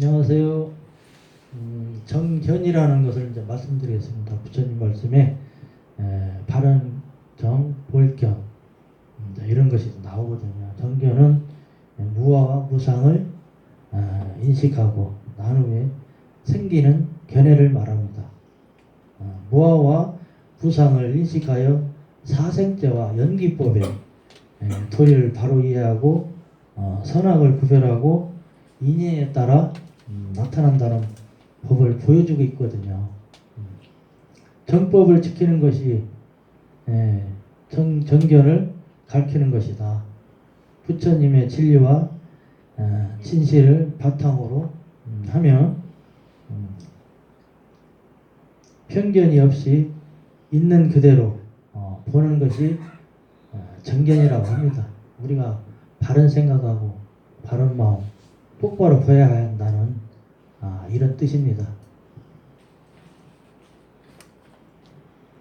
안녕하세요. 음, 정견이라는 것을 이제 말씀드리겠습니다. 부처님 말씀에 에, 바른 정, 볼견 음, 이런 것이 나오거든요. 정견은 무아와 무상을 아, 인식하고 난 후에 생기는 견해를 말합니다. 아, 무아와 무상을 인식하여 사생제와 연기법에 에, 도리를 바로 이해하고 어, 선악을 구별하고 인연에 따라 음, 나타난다는 법을 보여주고 있거든요. 음. 정법을 지키는 것이 예, 정, 정견을 가르치는 것이다. 부처님의 진리와 아, 진실을 바탕으로 음, 하면 음, 편견이 없이 있는 그대로 어, 보는 것이 어, 정견이라고 합니다. 우리가 바른 생각하고 바른 마음 똑바로 보여야 한다는 아, 이런 뜻입니다.